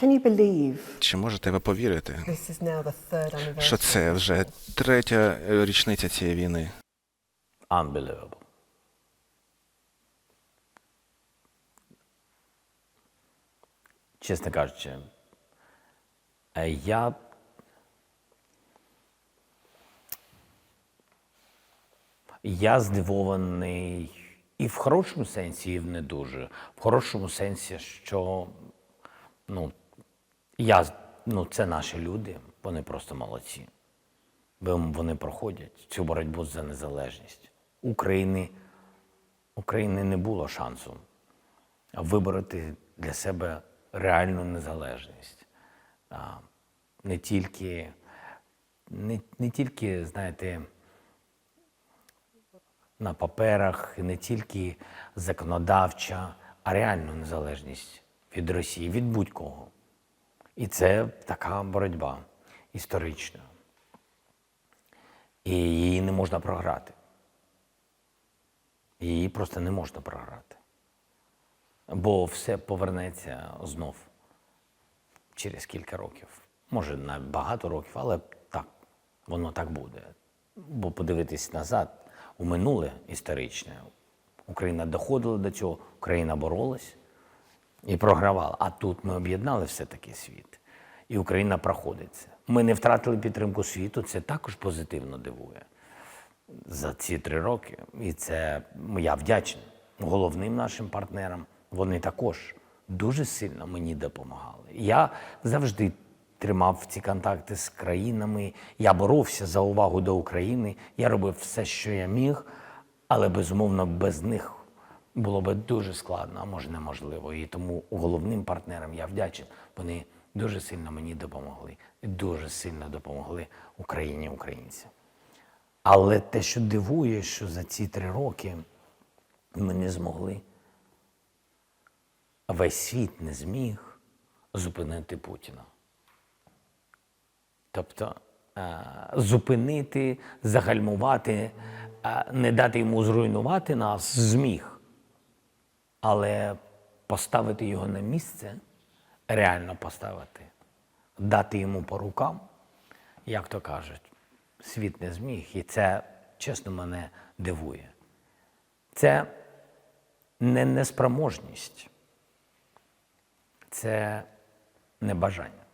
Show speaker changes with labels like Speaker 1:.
Speaker 1: Can you believe
Speaker 2: Чи можете ви повірити,
Speaker 1: this is now the third
Speaker 2: що це вже третя річниця цієї війни?
Speaker 3: Unbelievable. Чесно кажучи, е, я я здивований і в хорошому сенсі, і в не дуже. В хорошому сенсі, що ну, я, ну, це наші люди, вони просто молодці. Вони проходять цю боротьбу за незалежність. України, України не було шансу вибороти для себе реальну незалежність. Не тільки, не, не тільки, знаєте, на паперах, не тільки законодавча, а реальну незалежність від Росії, від будь-кого. І це така боротьба історична. І її не можна програти. Її просто не можна програти. Бо все повернеться знов через кілька років. Може, на багато років, але так, воно так буде. Бо подивитись назад у минуле історичне. Україна доходила до цього, Україна боролась і програвала. А тут ми об'єднали все-таки світ. І Україна проходить це. Ми не втратили підтримку світу, це також позитивно дивує за ці три роки. І це я вдячний головним нашим партнерам. Вони також дуже сильно мені допомагали. Я завжди тримав ці контакти з країнами. Я боровся за увагу до України. Я робив все, що я міг, але безумовно без них було би дуже складно, а може неможливо. І тому головним партнерам я вдячен. Вони дуже сильно мені допомогли. Дуже сильно допомогли Україні українцям. Але те, що дивує, що за ці три роки ми не змогли, весь світ не зміг зупинити Путіна. Тобто е, зупинити, загальмувати, е, не дати йому зруйнувати нас зміг. Але поставити його на місце, реально поставити, дати йому по рукам, як то кажуть, світ не зміг. І це, чесно, мене дивує. Це не неспроможність, це небажання.